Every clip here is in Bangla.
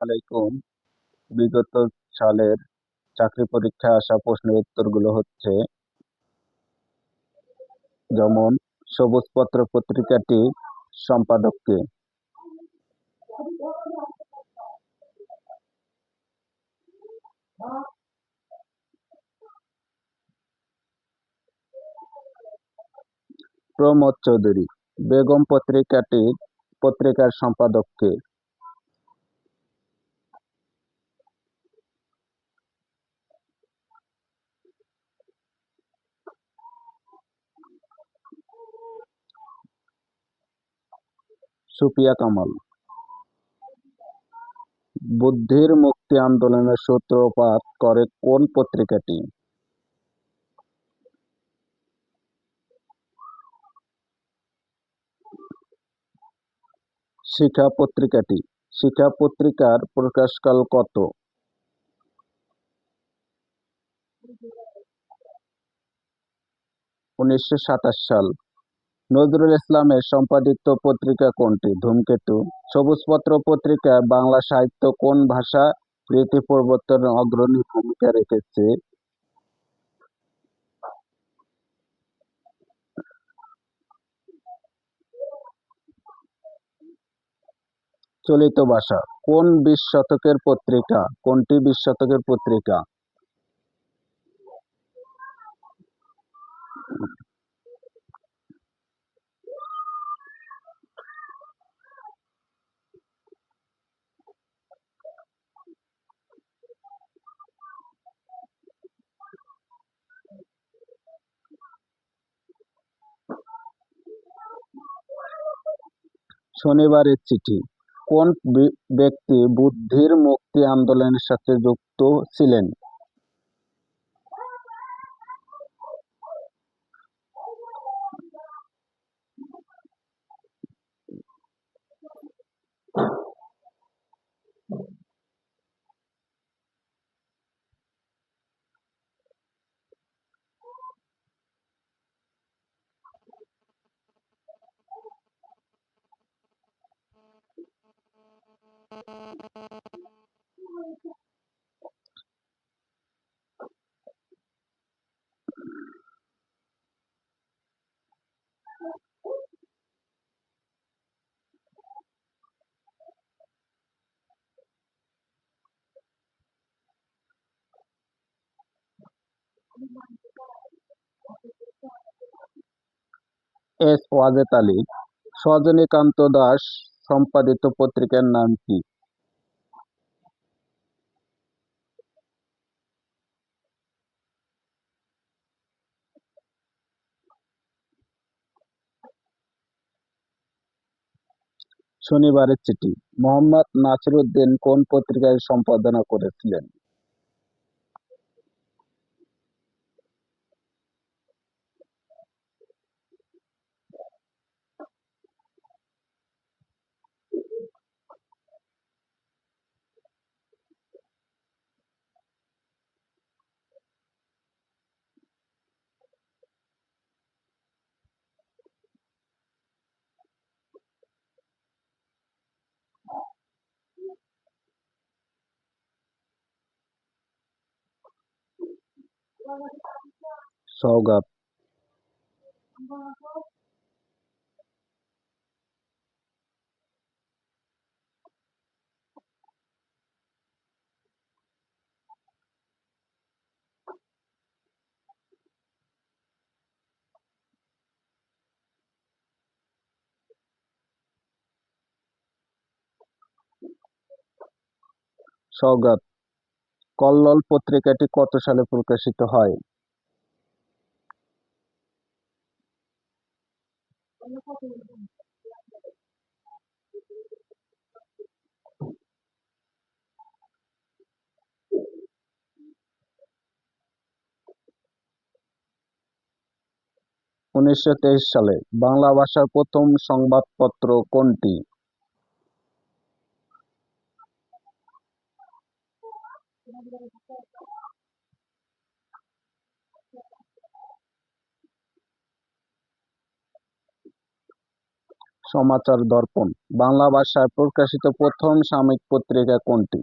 আলাইকুম। বিগত সালের চাকরি পরীক্ষায় আসা প্রশ্নের উত্তরগুলো হচ্ছে, যেমন সবুজ পত্র পত্রিকাটি সম্পাদক কে প্রমোদ চৌধুরী, বেগম পত্রিকাটি পত্রিকার সম্পাদক কে সুফিয়া কামাল। বুদ্ধির মুক্তি আন্দোলনের সূত্রপাত করে কোন পত্রিকাটি? শিখা পত্রিকাটি। শিখা পত্রিকার প্রকাশকাল কত? উনিশশো সাতাশ সাল। নজরুল ইসলামের সম্পাদিত পত্রিকা কোনটি? ধূমকেতু। সবুজপত্র পত্রিকায় বাংলা সাহিত্য কোন ভাষা রীতি পরিবর্তনে অগ্রণী ভূমিকা রেখেছে? চলিত ভাষা। কোন বিশ শতকের পত্রিকা? কোনটি বিশ শতকের পত্রিকা? শনিবারের চিঠি। কোন ব্যক্তি বুদ্ধির মুক্তি আন্দোলনের সাথে যুক্ত ছিলেন? এস ওয়াজেদ আলী, সজনীকান্ত দাস, সম্পাদিত পত্রিকার নাম কি? শনিবারের চিঠি, মোহাম্মদ নাসিরুদ্দিন কোন পত্রিকায় সম্পাদনা করেছিলেন? সওগাত সওগাত কল্লোল পত্রিকাটি কত সালে প্রকাশিত হয়? উনিশশো তেইশ সালে বাংলা ভাষার প্রথম সংবাদপত্র কোনটি? সমাচার দর্পণ। বাংলা ভাষায় প্রকাশিত প্রথম সাময়িক পত্রিকা কোনটি?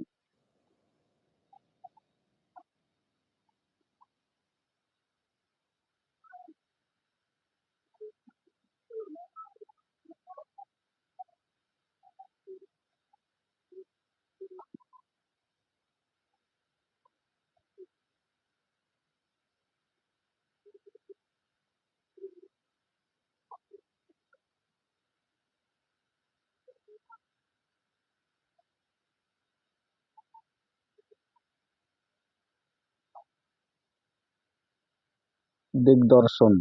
দিগদর্শন।